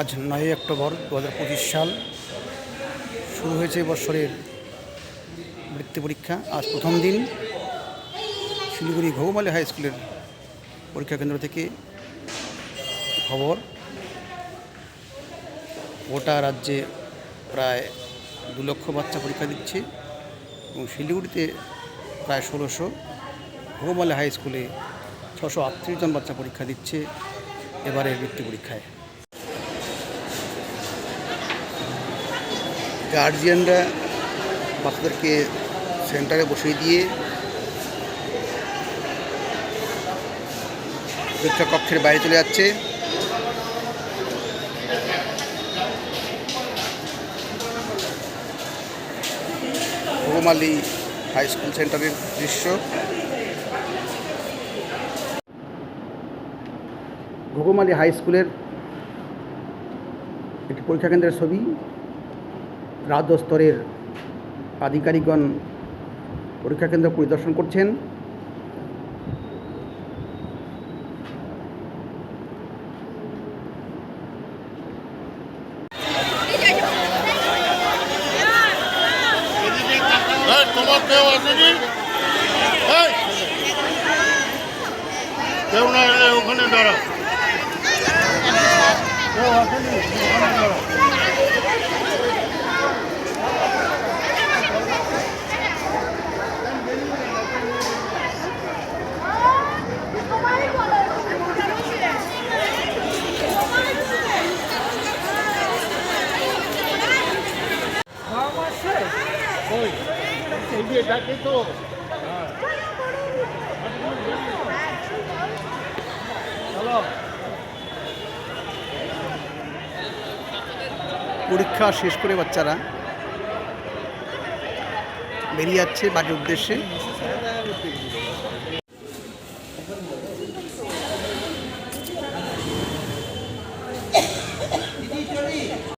আজ নয় অক্টোবর দু হাজার পঁচিশ সাল শুরু হয়েছে বছরের বৃত্তি পরীক্ষা। আজ প্রথম দিন শিলিগুড়ি ঘৌমালি হাই স্কুলের পরীক্ষা কেন্দ্র থেকে খবর। গোটা রাজ্যে প্রায় দু লক্ষ বাচ্চা পরীক্ষা দিচ্ছে এবং শিলিগুড়িতে প্রায় ষোলোশো, ঘৌমালি হাই স্কুলে ছশো আটত্রিশ জন বাচ্চা পরীক্ষা দিচ্ছে এবারের বৃত্তি পরীক্ষায়। গার্জিয়ানরা বাচ্চাদেরকে সেন্টারে বসিয়ে দিয়ে পরীক্ষা কক্ষের বাইরে চলে যাচ্ছে। ভোগমালি হাই স্কুল সেন্টারের দৃশ্য। ঘুঘুমালি হাই স্কুলের একটি পরীক্ষা কেন্দ্রের ছবি। রাজ্য স্তরের আধিকারিকগণ পরীক্ষা কেন্দ্র পরিদর্শন করছেন। ওখানে দাঁড়া পরীক্ষা শেষ করে বাচ্চারা বেরিয়ে যাচ্ছে বাড়ির উদ্দেশ্যে।